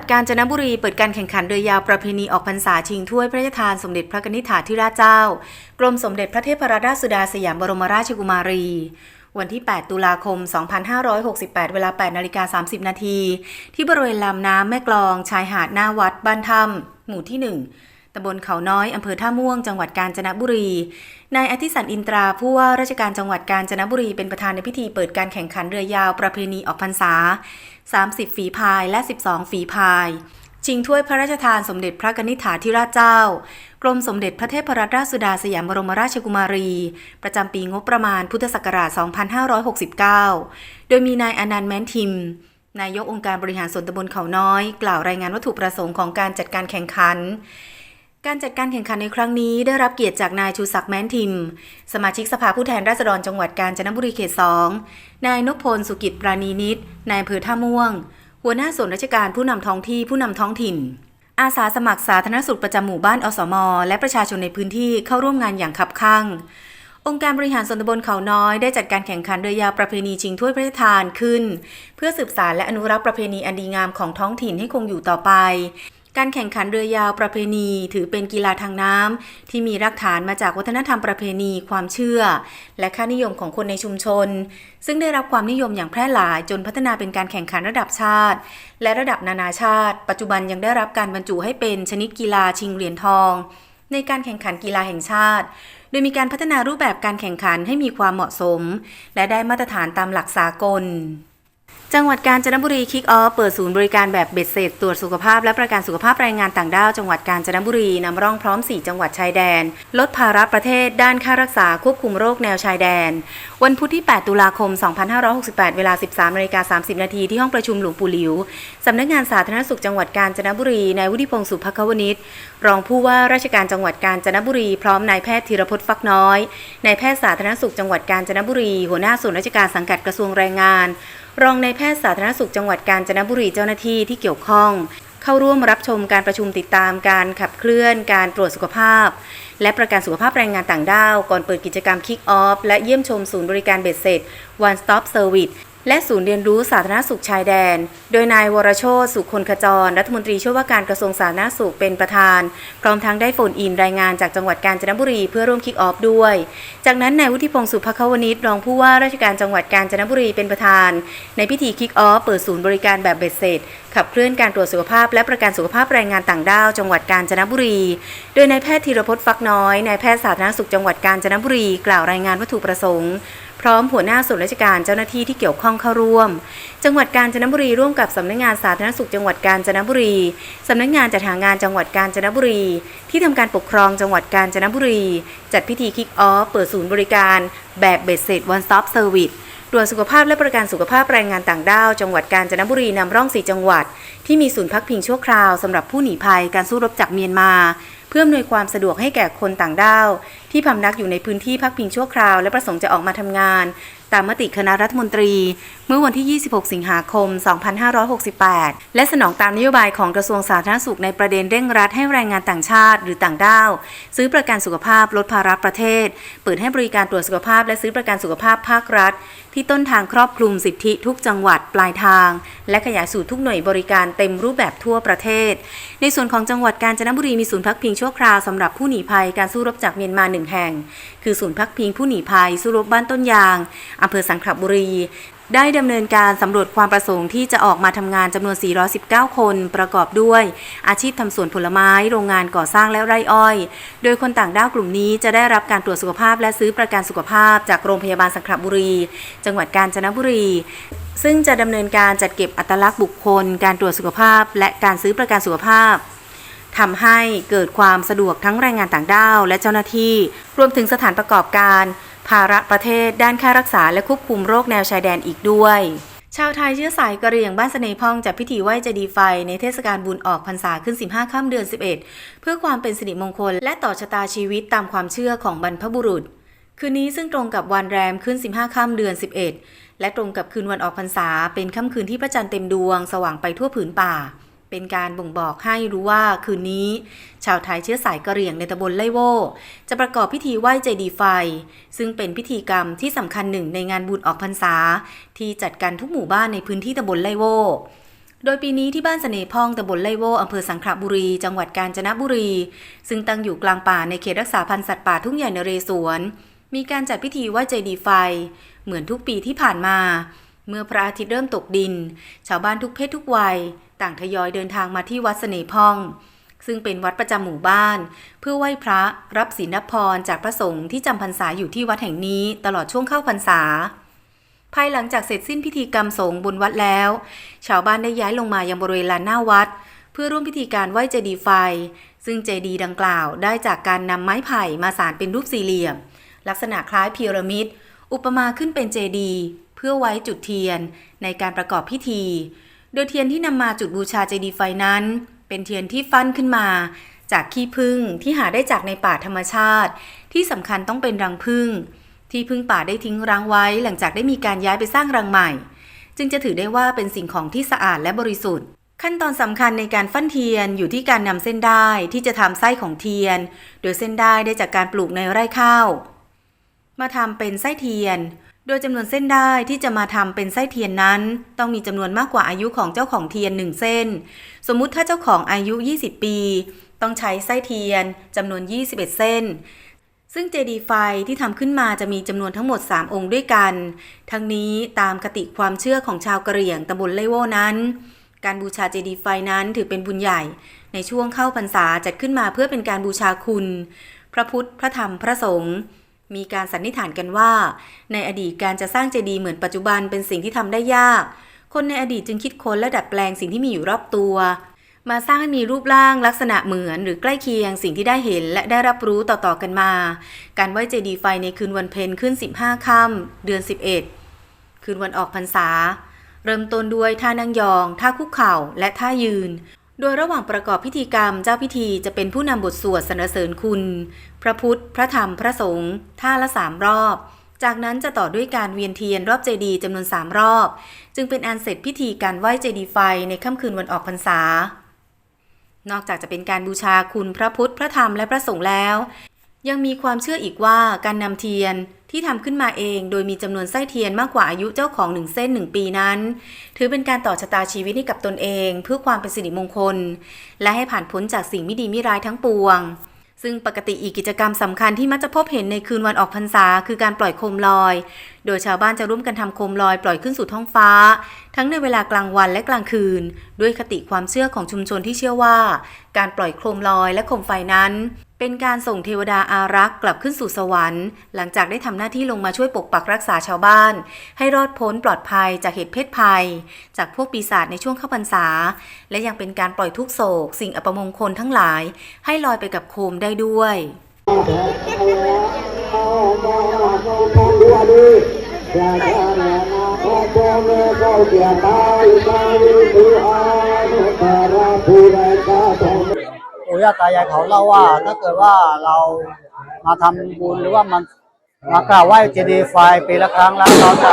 จังหวัดกาญจนบุรีเปิดการแข่งขันเรือยาวประเพณีออกพรรษาชิงถ้วยพระราชทานสมเด็จพระนิธิถาธิราชเจ้า กรมสมเด็จพระเทพรัตนราชสุดาสยามบรมราชกุมารี วันที่ 8 ตุลาคม 2568 เวลา 8นาฬิกา30 นาที ที่บริเวณลำน้ำแม่กลอง ชายหาดหน้าวัดบ้านถ้ำหมู่ที่ 1 ตำบลเขาน้อย อำเภอท่าม่วง จังหวัดกาญจนบุรี นายอธิสันอินตรา ผู้ว่าราชการจังหวัดกาญจนบุรี เป็นประธานในพิธีเปิดการแข่งขันเรือยาวประเพณีออกพรรษา 30 ฝีพายและ 12 ฝีพาย ชิงถ้วยพระราชทานสมเด็จพระกนิธิถาธิราชเจ้า กรมสมเด็จพระเทพรัตนราชสุดาสยามบรมราชกุมารี ประจำปีงบประมาณพุทธศักราช 2569 โดยมีนายอนันต์แม้นทิมนายกองค์การบริหารส่วนตำบลเขาน้อย กล่าวรายงานวัตถุประสงค์ของการจัดการแข่งขัน การจัดการแข่งขันในครั้งนี้ได้รับเกียรติจากนายชูศักดิ์แม้นทิม สมาชิกสภาผู้แทนราษฎรจังหวัดกาญจนบุรีเขตสองนายนพพลสุกิจปราณีนิตนายอำเภอท่าม่วง หัวหน้าส่วนราชการผู้นำท้องที่ผู้นำท้องถิ่น อาสาสมัครสาธารณสุขประจำหมู่บ้านอสม และประชาชนในพื้นที่เข้าร่วมงานอย่างคับคั่ง องค์การบริหารส่วนตำบลเขาน้อยได้จัดการแข่งขันเรือยาวประเพณีชิงถ้วยพระราชทานขึ้น เพื่อสืบสานและอนุรักษ์ประเพณีอันดีงามของท้องถิ่นให้คงอยู่ต่อไป การแข่งขันเรือยาวประเพณีถือเป็นกีฬาทางน้ำที่มีรากฐานมาจากวัฒนธรรมประเพณีความเชื่อ และค่านิยมของคนในชุมชน ซึ่งได้รับความนิยมอย่างแพร่หลายจนพัฒนาเป็นการแข่งขันระดับชาติ และระดับนานาชาติ ปัจจุบันยังได้รับการบรรจุให้เป็นชนิดกีฬาชิงเหรียญทอง ในการแข่งขันกีฬาแห่งชาติ โดยมีการพัฒนารูปแบบการแข่งขันให้มีความเหมาะสม และได้มาตรฐานตามหลักสากล จังหวัดกาญจนบุรีคิกออฟเปิดศูนย์บริการแบบเบ็ดเสร็จตรวจสุขภาพและประกันสุขภาพแรงงานต่างด้าวจังหวัดกาญจนบุรีนำร่องพร้อม 4 จังหวัดชายแดน ลดภาระประเทศ ด้านค่ารักษาควบคุมโรคแนวชายแดน วันพุธที่ 8 ตุลาคม 2568 เวลา 13นาฬิกา30 นาทีที่ห้องประชุมหลวงปู่หลิว สำนักงานสาธารณสุขจังหวัดกาญจนบุรีนายวุฒิพงศ์สุภควนิชรองผู้ว่าราชการจังหวัดกาญจนบุรีพร้อมนายแพทย์ธีรพจน์ฟักน้อยนายแพทย์สาธารณสุขจังหวัดกาญจนบุรี หัวหน้าส่วนราชการสังกัดกระทรวงแรงงาน รองนายแพทย์สาธารณสุขจังหวัดกาญจนบุรีเจ้าหน้าที่ที่เกี่ยวข้อง เข้าร่วมรับชมการประชุมติดตามการขับเคลื่อน การตรวจสุขภาพ และประกันสุขภาพแรงงานต่างด้าว ก่อนเปิดกิจกรรมคิกออฟและเยี่ยมชมศูนย์บริการเบ็ดเสร็จ One Stop Service และศูนย์เรียนรู้สาธารณสุขชายแดน โดยนายวรโชตสุขคนขจร รัฐมนตรีช่วยว่าการกระทรวงสาธารณสุขเป็นประธาน พร้อมทั้งได้โฟนอินรายงานจากจังหวัดกาญจนบุรีเพื่อร่วมคิกออฟด้วย จากนั้นนายวุฒิพงศ์สุภควนิชรองผู้ว่าราชการจังหวัดกาญจนบุรีเป็นประธาน ในพิธีคิกออฟเปิดศูนย์บริการแบบเบ็ดเสร็จ ขับเคลื่อนการตรวจสุขภาพและประกันสุขภาพแรงงานต่างด้าวจังหวัดกาญจนบุรี โดยนายแพทย์ธีรพจน์ฟักน้อยนายแพทย์สาธารณสุขจังหวัดกาญจนบุรีกล่าวรายงานวัตถุประสงค์ พร้อมหัวหน้าส่วนราชการเจ้าหน้าที่ที่เกี่ยวข้องเข้าร่วม จังหวัดกาญจนบุรีร่วมกับสำนักงานสาธารณสุขจังหวัดกาญจนบุรีสำนักงานจัดหางานจังหวัดกาญจนบุรี ที่ทำการปกครองจังหวัดกาญจนบุรี จัดพิธีคิกออฟเปิดศูนย์บริการ แบบเบ็ดเสร็จ One Stop Service ตรวจสุขภาพและประกันสุขภาพแรงงานต่างด้าว จังหวัดกาญจนบุรีนำร่องสีจังหวัด ที่มีศูนย์พักพิงชั่วคราวสำหรับผู้หนีภัยการสู้รบจากเมียนมา เพื่ออำนวยความสะดวกให้แก่คนต่างด้าว ที่พำนักอยู่ในพื้นที่พักพิงชั่วคราว และประสงค์จะออกมาทำงาน ตามมติคณะรัฐมนตรี เมื่อวันที่ 26 สิงหาคม 2568 และสนองตามนโยบายของกระทรวงสาธารณสุขในประเด็นเร่งรัดให้แรงงานต่างชาติหรือต่างด้าว ซื้อประกันสุขภาพลดภาระประเทศ เปิดให้บริการตรวจสุขภาพ และซื้อประกันสุขภาพภาครัฐ ที่ต้นทางครอบคลุมสิทธิทุกจังหวัดปลายทาง และขยายสู่ทุกหน่วยบริการเต็มรูปแบบทั่วประเทศ ในส่วนของจังหวัดกาญจนบุรีมีศูนย์พักพิงชั่วคราวสำหรับผู้หนีภัยการสู้รบจากเมียนมาหนึ่งแห่ง คือศูนย์พักพิงผู้หนีภัยสู้รบบ้านต้นยางอำเภอสังขละบุรี ได้ดำเนินการสำรวจความประสงค์ที่จะออกมาทำงานจำนวน 419 คน ประกอบด้วย อาชีพทำสวนผลไม้ โรงงานก่อสร้างและไร่อ้อย โดยคนต่างด้าวกลุ่มนี้จะได้รับการตรวจสุขภาพและซื้อประกันสุขภาพ จากโรงพยาบาลสังขละบุรี จังหวัดกาญจนบุรีซึ่งจะดำเนินการจัดเก็บอัตลักษณ์บุคคล การตรวจสุขภาพ และการซื้อประกันสุขภาพทำให้เกิดความสะดวกทั้งแรงงานต่างด้าวและเจ้าหน้าที่ รวมถึงสถานประกอบการ ภาระประเทศด้านค่ารักษาและควบคุมโรคแนวชายแดนอีกด้วยชาวไทยเชื้อสายกะเหรี่ยงบ้านเสน่ห์พองจัดพิธีไหว้เจดีไฟ ในเทศกาลบุญออกพรรษาขึ้น 15 ค่ำเดือน 11 เพื่อความเป็นสิริมงคล และต่อชะตาชีวิตตามความเชื่อของบรรพบุรุษ คืนนี้ซึ่งตรงกับวันแรมขึ้น 15 ค่ำเดือน 11 และตรงกับคืนวันออกพรรษาเป็นค่ำคืนที่พระจันทร์เต็มดวง สว่างไปทั่วผืนป่า เป็นการบ่งบอกให้รู้ว่าคืนนี้ ชาวไทยเชื้อสายกะเหรี่ยงในตำบลไล่โวจะประกอบพิธีไหว้เจดีไฟ ซึ่งเป็นพิธีกรรมที่สำคัญหนึ่งในงานบุญออกพรรษา ที่จัดกันทุกหมู่บ้านในพื้นที่ตำบลไล่โวโดยปีนี้ที่บ้านเสน่ห์พองตำบลไลโวอำเภอสังขละบุรี จังหวัดกาญจนบุรี ซึ่งตั้งอยู่กลางป่าในเขตรักษาพันธุ์สัตว์ป่าทุ่งใหญ่นเรศวร มีการจัดพิธีไหว้เจดีไฟ เหมือนทุกปีที่ผ่านมา เมื่อพระอาทิตย์เริ่มตกดิน ชาวบ้านทุกเพศทุกวัย ต่างทยอยเดินทางมาที่วัดเสน่ห์พอง ซึ่งเป็นวัดประจำหมู่บ้าน เพื่อไหว้พระรับศีลพรจากพระสงฆ์ที่จำพรรษาอยู่ที่วัดแห่งนี้ตลอดช่วงเข้าพรรษา ภายหลังจากเสร็จสิ้นพิธีกรรมสงฆ์บนวัดแล้ว ชาวบ้านได้ย้ายลงมายังบริเวณลานหน้าวัด เพื่อร่วมพิธีการไหว้เจดีย์ไฟ ซึ่งเจดีย์ดังกล่าวได้จากการนำไม้ไผ่มาสานเป็นรูปสี่เหลี่ยม ลักษณะคล้ายพีระมิดอุปมาขึ้นเป็นเจดีย์เพื่อไว้จุดเทียนในการประกอบพิธี โดยเทียนที่นำมาจุดบูชาเจดีย์ไฟนั้น เป็นเทียนที่ฟันขึ้นมา จากขี้ผึ้งที่หาได้จากในป่าธรรมชาติ ที่สำคัญต้องเป็นรังผึ้งที่พึ่งป่าได้ทิ้งรังไว้ หลังจากได้มีการย้ายไปสร้างรังใหม่ จึงจะถือได้ว่าเป็นสิ่งของที่สะอาดและบริสุทธิ์ ขั้นตอนสำคัญในการฟั่นเทียนอยู่ที่การนำเส้นได้ที่จะทำไส้ของเทียน โดยเส้นได้ได้จากการปลูกในไร่ข้าว มาทำเป็นไส้เทียน โดยจำนวนเส้นได้ที่จะมาทำเป็นไส้เทียนนั้น ต้องมีจำนวนมากกว่าอายุของเจ้าของเทียน 1 เส้น สมมุติถ้าเจ้าของอายุ 20 ปี ต้องใช้ไส้เทียนจำนวน 21 เส้น ซึ่งเจดีไฟที่ทำขึ้นมาจะมีจำนวนทั้งหมด 3 องค์ด้วยกัน ทั้งนี้ตามคติความเชื่อของชาวกะเหรี่ยงตำบลไลโวนั้น การบูชาเจดีไฟนั้นถือเป็นบุญใหญ่ ในช่วงเข้าพรรษาจัดขึ้นมาเพื่อเป็นการบูชาคุณ พระพุทธพระธรรมพระสงฆ์ มีการสันนิษฐานกันว่า ในอดีตการจะสร้างเจดีย์เหมือนปัจจุบันเป็นสิ่งที่ทำได้ยาก คนในอดีตจึงคิดค้นและดัดแปลงสิ่งที่มีอยู่รอบตัว มาสร้างให้มีรูปร่างลักษณะเหมือนหรือใกล้เคียงสิ่งที่ได้เห็นและได้รับรู้ต่อๆกันมา การไหว้เจดีย์ไฟในคืนวันเพ็ญขึ้น 15 ค่ำเดือน 11 คืนวันออกพรรษา เริ่มต้นด้วยท่านั่งยอง ท่าคุกเข่าและท่ายืน โดยระหว่างประกอบพิธีกรรมเจ้าพิธีจะเป็นผู้นำบทสวดสรรเสริญคุณ พระพุทธ พระธรรม พระสงฆ์ท่าละสามรอบ จากนั้นจะต่อด้วยการเวียนเทียนรอบเจดีย์จำนวนสามรอบ จึงเป็นอันเสร็จพิธีการไหว้เจดีย์ไฟในค่ำคืนวันออกพรรษา นอกจากจะเป็นการบูชาคุณพระพุทธ พระธรรมและพระสงฆ์แล้ว ยังมีความเชื่ออีกว่าการนำเทียนที่ทำขึ้นมาเองโดยมีจำนวนไส้เทียนมากกว่าอายุเจ้าของหนึ่งเส้นหนึ่งปีนั้น ถือเป็นการต่อชะตาชีวิตให้กับตนเอง เพื่อความเป็นสิริมงคล และให้ผ่านพ้นจากสิ่งไม่ดีไม่ร้ายทั้งปวง ซึ่งปกติอีกกิจกรรมสำคัญที่มักจะพบเห็นในคืนวันออกพรรษา คือการปล่อยโคมลอยโดยชาวบ้านจะร่วมกันทำโคมลอยปล่อยขึ้นสู่ท้องฟ้า ทั้งในเวลากลางวันและกลางคืน ด้วยคติความเชื่อของชุมชนที่เชื่อว่า การปล่อยโคมลอยและโคมไฟนั้น เป็นการส่งเทวดาอารักษ์กลับขึ้นสู่สวรรค์ หลังจากได้ทำหน้าที่ลงมาช่วยปกปักรักษาชาวบ้าน ให้รอดพ้นปลอดภัยจากเหตุเพศภัย จากพวกปีศาจในช่วงเข้าพรรษา และยังเป็นการปล่อยทุกโศก สิ่งอัปมงคลทั้งหลาย ให้ลอยไปกับโคมได้ด้วย ปู่ย่าตายายเขาเล่าว่า ถ้าเกิดว่าเรามาทำบุญหรือว่ามันมากราบไหว้เจดีย์ไฟปีละครั้งแล้วเราจะ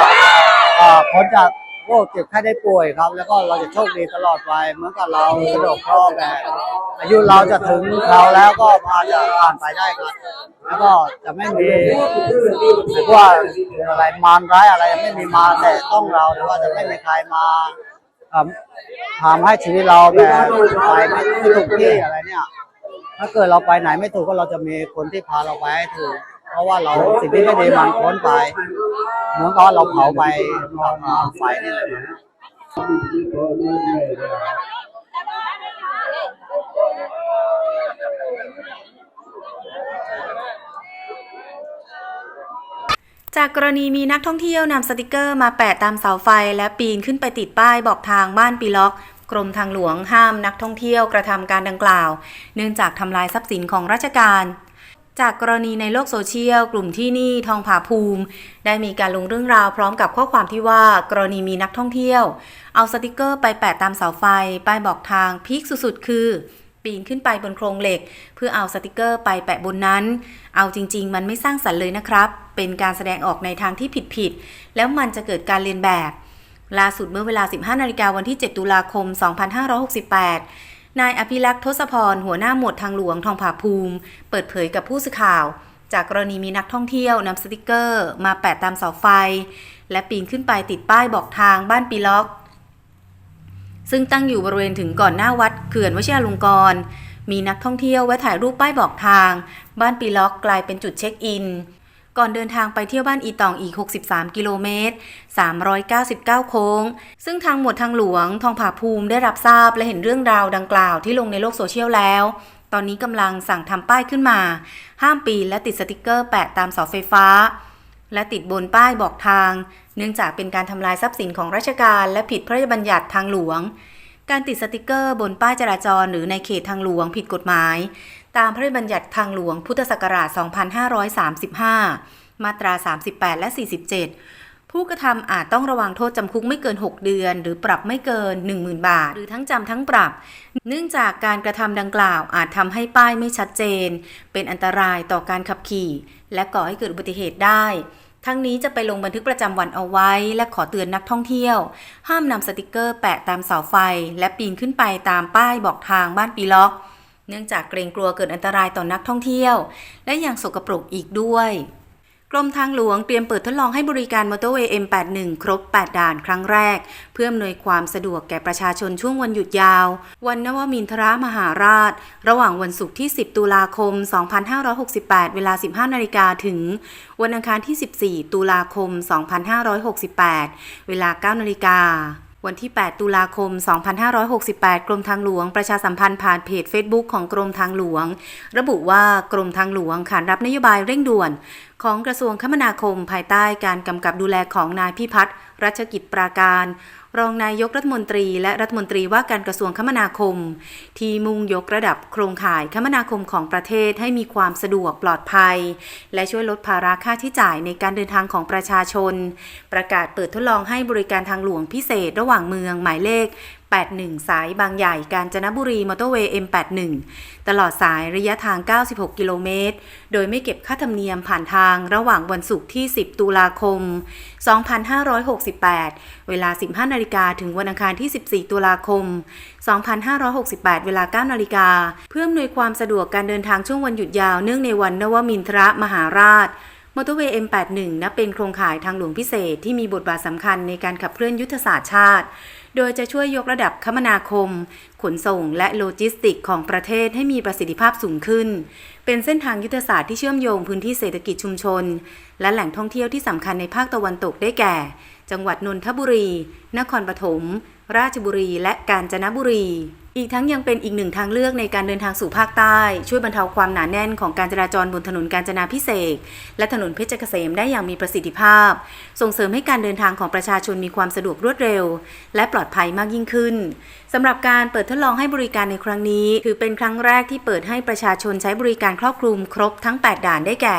พ้นจาก โรคเจ็บไข้ได้ป่วยครับ แล้วก็เราจะโชคดีตลอดไปเหมือนกับเราสะดวกคล่อแต่อายุเราจะถึงเขาแล้วก็อาจจะผ่านไปได้ครับ แล้วก็จะไม่มีหรือว่าอะไรมารร้ายอะไรไม่มีมาแต่ต้องเราหรือว่าจะไม่มีใครมาทำให้ชีวิตเราแบบไปไม่ถูกที่อะไรเนี่ย ถ้าเกิดเราไปไหนไม่ถูกก็เราจะมีคนที่พาเราไปให้ถูก ราะว่าเราสิ่งที่ไม่ดีมันพ้นไปเหมือนกับว่าเราเผาไปไฟนี่แหละจากกรณีมีนักท่องเที่ยวนำสติกเกอร์มาแปะตามเสาไฟ และปีนขึ้นไปติดป้ายบอกทางบ้านปีล็อก กรมทางหลวงห้ามนักท่องเที่ยวกระทำการดังกล่าว เนื่องจากทำลายทรัพย์สินของราชการ จากกรณีในโลกโซเชียล กลุ่มที่นี่ทองผาภูมิ ได้มีการลงเรื่องราวพร้อมกับข้อความที่ว่ากรณีมีนักท่องเที่ยว เอาสติกเกอร์ไปแปะตามเสาไฟป้ายบอกทางพีคสุดๆ คือ ปีนขึ้นไปบนโครงเหล็ก เพื่อเอาสติกเกอร์ไปแปะบนนั้น เอาจริง ๆ มันไม่สร้างสรรค์เลยนะครับ เป็นการแสดงออกในทางที่ผิดๆแล้วมันจะเกิดการเรียนแบบล่าสุดเมื่อเวลา 15 นาฬิกาวันที่ 7 ตุลาคม 2568 นายอภิลักษ์ทศพร หัวหน้าหมวดทางหลวงทองผาภูมิ เปิดเผยกับผู้สื่อข่าว จากกรณีมีนักท่องเที่ยวนำสติกเกอร์ มาแปะตามเสาไฟ และปีนขึ้นไปติดป้ายบอกทางบ้านปีล็อก ซึ่งตั้งอยู่บริเวณถึงก่อนหน้าวัดเขื่อนวชิรลงกรณ์มีนักท่องเที่ยวแวะถ่ายรูปป้ายบอกทาง บ้านปีล็อกกลายเป็นจุดเช็คอิน ก่อนเดินทางไปเที่ยวบ้านอีตองอีก 63 กิโลเมตร 399 โค้ง ซึ่งทางหมวดทางหลวงทองผาภูมิได้รับทราบและเห็นเรื่องราวดังกล่าวที่ลงในโลกโซเชียลแล้ว ตอนนี้กำลังสั่งทำป้ายขึ้นมา ห้ามปีนและติดสติกเกอร์แปะตามเสาไฟฟ้า และติดบนป้ายบอกทาง เนื่องจากเป็นการทำลายทรัพย์สินของราชการ และผิดพระราชบัญญัติทางหลวงการติดสติกเกอร์บนป้ายจราจรหรือในเขตทางหลวงผิดกฎหมาย ตามพระราชบัญญัติทางหลวงพุทธศักราช 2535 มาตรา 38 และ 47 ผู้กระทำอาจต้องระวังโทษจำคุกไม่เกิน 6 เดือน หรือปรับไม่เกิน 10,000 บาท หรือทั้งจำทั้งปรับ เนื่องจากการกระทำดังกล่าวอาจทำให้ป้ายไม่ชัดเจน เป็นอันตรายต่อการขับขี่ และก่อให้เกิดอุบัติเหตุได้ทั้งนี้จะไปลงบันทึกประจำวันเอาไว้ และขอเตือนนักท่องเที่ยว ห้ามนำสติกเกอร์แปะตามเสาไฟ และปีนขึ้นไปตามป้ายบอกทางบ้านปีล็อก เนื่องจากเกรงกลัวเกิดอันตรายต่อนนักท่องเที่ยว และยังสกปรกอีกด้วยกรมทางหลวงเตรียมเปิดทดลองให้บริการมอเตอร์เวย์ M81 ครบ 8 ด่านครั้งแรก เพื่ออำนวยความสะดวกแก่ประชาชนช่วงวันหยุดยาว วันนวมินทรามหาราช ระหว่างวันศุกร์ที่ 10 ตุลาคม 2568 เวลา 15 นาฬิกาถึง วันอังคารที่ 14 ตุลาคม 2568 เวลา 9 นาฬิกา วันที่ 8 ตุลาคม 2568 กรมทางหลวงประชาสัมพันธ์ผ่านเพจ Facebook ของกรมทางหลวง ระบุว่ากรมทางหลวงขานรับนโยบายเร่งด่วน ของกระทรวงคมนาคมภายใต้การกำกับดูแลของนายพิพัฒน์รัชกิจปราการ รองนายกรัฐมนตรีและรัฐมนตรีว่าการกระทรวงคมนาคม ที่มุ่งยกระดับโครงข่ายคมนาคมของประเทศให้มีความสะดวกปลอดภัย และช่วยลดภาระค่าใช้จ่ายในการเดินทางของประชาชน ประกาศเปิดทดลองให้บริการทางหลวงพิเศษระหว่างเมืองหมายเลข 81 สายบางใหญ่กาญจนบุรีมอเตอร์เวย์ M81 ตลอดสายระยะทาง 96 กิโลเมตร โดยไม่เก็บค่าธรรมเนียมผ่านทางระหว่างวันศุกร์ที่ 10 ตุลาคม 2568 เวลา 15 นาฬิกาถึงวันอังคารที่ 14 ตุลาคม 2568 เวลา 9 นาฬิกา เพื่ออำนวยความสะดวกการเดินทางช่วงวันหยุดยาวเนื่องในวันนวมินทรมหาราชมอเตอร์เวย์ M81 นับเป็นโครงข่ายทางหลวงพิเศษที่มีบทบาทสำคัญในการขับเคลื่อนยุทธศาสตร์ชาติ โดยจะช่วยยกระดับคมนาคม ขนส่งและโลจิสติกของประเทศให้มีประสิทธิภาพสูงขึ้น เป็นเส้นทางยุทธศาสตร์ที่เชื่อมโยงพื้นที่เศรษฐกิจชุมชน และแหล่งท่องเที่ยวที่สำคัญในภาคตะวันตกได้แก่ จังหวัดนนทบุรี นครปฐม ราชบุรี และกาญจนบุรี อีกทั้งยังเป็นอีกหนึ่งทางเลือกในการเดินทางสู่ภาคใต้ ช่วยบรรเทาความหนาแน่นของการจราจรบนถนนกาญจนาพิเศษและถนนเพชรเกษมได้อย่างมีประสิทธิภาพ ส่งเสริมให้การเดินทางของประชาชนมีความสะดวกรวดเร็ว และปลอดภัยมากยิ่งขึ้นสำหรับการเปิดทดลองให้บริการในครั้งนี้ ถือเป็นครั้งแรกที่เปิดให้ประชาชนใช้บริการครอบคลุม ครบทั้ง 8 ด่านได้แก่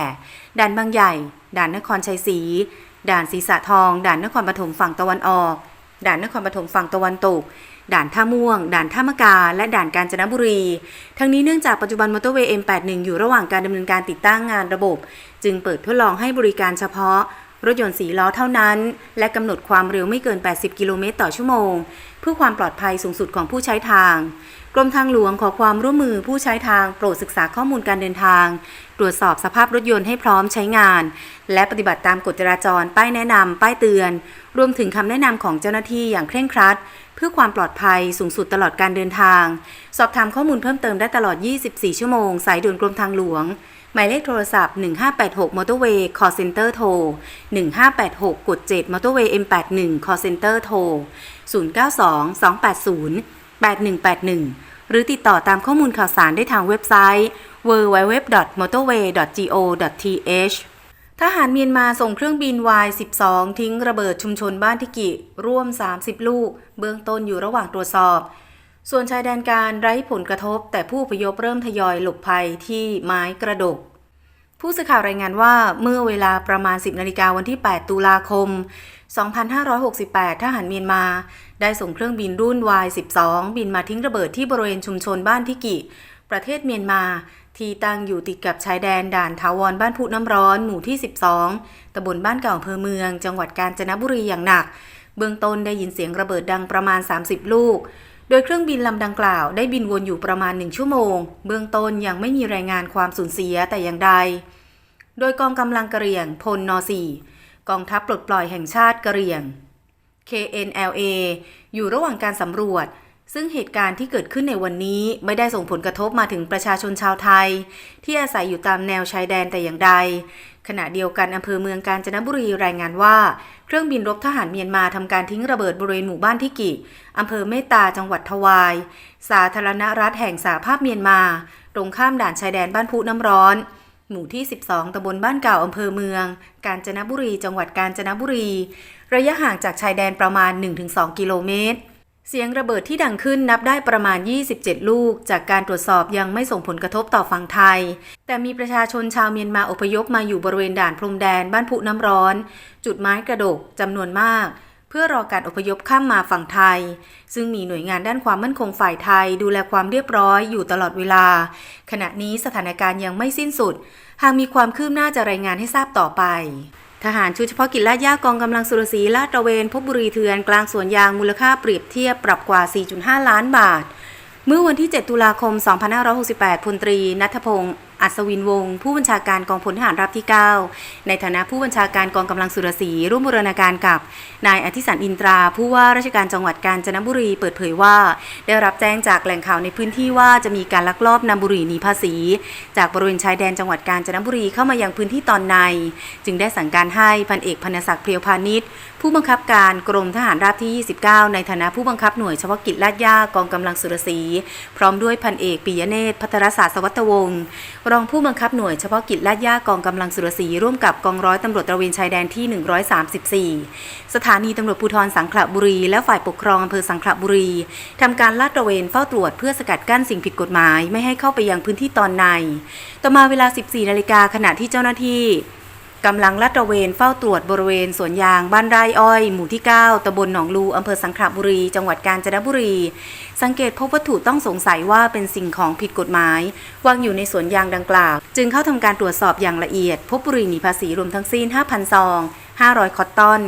ด่านบางใหญ่ ด่านนครชัยศรีด่านศรีสะทอง ด่านนครปฐมฝั่งตะวันออก ด่านนครปฐมฝั่งตะวันตก ด่านท่าม่วง ด่านท่ามะกา และด่านกาญจนบุรี ทั้งนี้เนื่องจากปัจจุบันมอเตอร์เวย์ M81 อยู่ระหว่างการดำเนินการติดตั้งงานระบบ จึงเปิดทดลองให้บริการเฉพาะ รถยนต์สีล้อเท่านั้น และกำหนดความเร็วไม่เกิน 80 กิโลเมตรต่อชั่วโมง เพื่อความปลอดภัยสูงสุดของผู้ใช้ทางกรมทางหลวงขอความร่วมมือผู้ใช้ทางโปรดศึกษาข้อมูลการเดินทาง ตรวจสอบสภาพรถยนต์ให้พร้อมใช้งาน และปฏิบัติตามกฎจราจร ป้ายแนะนำป้ายเตือน รวมถึงคำแนะนำของเจ้าหน้าที่อย่างเคร่งครัด พื่อความปลอดภัยสูงสุดตลอดการเดินทาง สอบถามข้อมูลเพิ่มเติมได้ตลอด 24 ชั่วโมง สายด่วนกรมทางหลวง หมายเลขโทรศัพท์ 1586มอเตอร์เวย์ call center โทร 1586กด7มอเตอร์เวย์ M81 call center โทร 092 280 8181หรือติดต่อตามข้อมูลข่าวสารได้ทางเว็บไซต์ www.motorway.go.th ทหารเมียนมาส่งเครื่องบิน Y-12 ทิ้งระเบิดชุมชนบ้านทิกิ ร่วม 30 ลูก เบื้องต้นอยู่ระหว่างตรวจสอบ ส่วนชายแดนการไร้ผลกระทบ แต่ผู้พยพเริ่มทยอยหลบภัยที่ไม้กระดก ผู้สื่อข่าวรายงานว่าเมื่อเวลาประมาณ 10นาฬิกาวันที่ 8 ตุลาคม 2568 ทหารเมียนมา ได้ส่งเครื่องบินรุ่น Y-12 บินมาทิ้งระเบิดที่บริเวณชุมชนบ้านทิกิ ประเทศเมียนมา ที่ตั้งอยู่ติดกับชายแดนด่านทาวรบ้านพุน้ำร้อนหมู่ที่ 12 ตำบลบ้านเก่าอำเภอเมือง จังหวัดกาญจนบุรีอย่างหนัก เบื้องต้นได้ยินเสียงระเบิดดังประมาณ 30 ลูก โดยเครื่องบินลำดังกล่าวได้บินวนอยู่ประมาณ 1 ชั่วโมง เบื้องต้นยังไม่มีรายงานความสูญเสียแต่อย่างใด โดยกองกำลังกะเหรี่ยงพลน .4 กองทัพปลดปล่อยแห่งชาติกะเหรี่ยง KNLA อยู่ระหว่างการสำรวจ ซึ่งเหตุการณ์ที่เกิดขึ้นในวันนี้ไม่ได้ส่งผลกระทบมาถึงประชาชนชาวไทย ที่อาศัยอยู่ตามแนวชายแดนแต่อย่างใด ขณะเดียวกันอำเภอเมืองกาญจนบุรีรายงานว่า เครื่องบินรบทหารเมียนมาทำการทิ้งระเบิดบริเวณหมู่บ้านที่กิอำเภอเมตตาจังหวัดทวาย สาธารณรัฐแห่งสาภาพเมียนมา ตรงข้ามด่านชายแดนบ้านพุน้ำร้อน หมู่ที่ 12ตำบลบ้านเก่าอำเภอเมือง กาญจนบุรี จังหวัดกาญจนบุรี ระยะห่างจากชายแดนประมาณ 1-2 กิโลเมตร เสียงระเบิดที่ดังขึ้นนับได้ประมาณ 27 ลูก จากการตรวจสอบยังไม่ส่งผลกระทบต่อฝั่งไทย แต่มีประชาชนชาวเมียนมาอพยพมาอยู่บริเวณด่านพรมแดนบ้านผุน้ำร้อน จุดไม้กระดกจำนวนมาก เพื่อรอการอพยพข้ามมาฝั่งไทย ซึ่งมีหน่วยงานด้านความมั่นคงฝ่ายไทย ดูแลความเรียบร้อยอยู่ตลอดเวลา ขณะนี้สถานการณ์ยังไม่สิ้นสุด หากมีความคืบหน้าจะรายงานให้ทราบต่อไป ทหารชุดเฉพาะกิจลาดย่ากองกำลังสุรศรีลาดตระเวนพบบุรีเถือนกลางสวนยางมูลค่าเปรียบเทียบปรับกว่า 4.5 ล้านบาท เมื่อวันที่ 7 ตุลาคม 2568พลตรีนัทพงศ์ อัศวินวงศ์ผู้บัญชาการกองพลทหารราบที่ 9 ในฐานะผู้บัญชาการกองกำลังสุรศรีร่วมบูรณาการกับ นายอธิสันอินตรา ผู้ว่าราชการจังหวัดกาญจนบุรีเปิดเผยว่า ได้รับแจ้งจากแหล่งข่าวในพื้นที่ว่าจะมีการลักลอบนำบุหรี่หนีภาษี จากบริเวณชายแดนจังหวัดกาญจนบุรีเข้ามายังพื้นที่ตอนใน จึงได้สั่งการให้พันเอกพรรณศักดิ์เพียวพาณิชย์ผู้บังคับการกรมทหารราบที่ 29 ในฐานะผู้บังคับหน่วยเฉพาะกิจลาดย่ากองกำลังสุรศรีพร้อมด้วยพันเอกปิยเนตรพัทรศาสตร์สวัตวงศ์รองผู้บังคับหน่วยเฉพาะกิจลาดย่ากองกำลังสุรศรีร่วมกับกองร้อยตำรวจตระเวนชายแดนที่ 134 สถานีตำรวจภูธรสังขละบุรี และฝ่ายปกครองอำเภอสังขละบุรีทำการลาดตระเวนเฝ้าตรวจเพื่อสกัดกั้นสิ่งผิดกฎหมายไม่ให้เข้าไปยังพื้นที่ตอนใน ต่อมาเวลา 14 นาฬิกาขณะที่เจ้าหน้าที่ กำลังลาดตระเวนเฝ้าตรวจบริเวณสวนยางบ้านไร่อ้อย หมู่ที่ 9 ตำบลหนองลูอำเภอสังขละบุรี จังหวัดกาญจนบุรี สังเกตพบวัตถุต้องสงสัยว่าเป็นสิ่งของผิดกฎหมาย วางอยู่ในสวนยางดังกล่าว จึงเข้าทำการตรวจสอบอย่างละเอียด พบบุหรี่หนีภาษีรวมทั้งสิ้น 5,000 ซอง 500 คอตตอน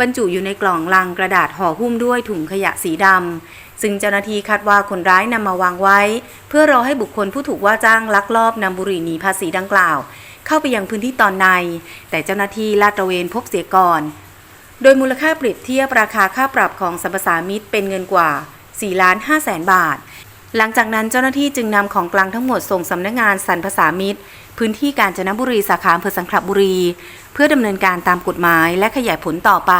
บรรจุอยู่ในกล่องลังกระดาษห่อหุ้มด้วยถุงขยะสีดำซึ่งเจ้าหน้าที่คาดว่าคนร้ายนำมาวางไว้ เพื่อรอให้บุคคลผู้ถูกว่าจ้างลักลอบนำบุหรี่หนีภาษีดังกล่าว เข้าไปยังพื้นที่ตอนใน แต่เจ้าหน้าที่ลาดตระเวนพบเสียก่อน โดยมูลค่าเปรียบเทียบราคาค่าปรับของสรรพสามิตเป็นเงินกว่า4ล้าน5แสนบาท หลังจากนั้นเจ้าหน้าที่จึงนำของกลางทั้งหมดส่งสำนักงานสรรพสามิตพื้นที่กาญจนบุรีสาขาอำเภอสังขละบุรี เพื่อดำเนินการตามกฎหมายและขยายผลต่อไป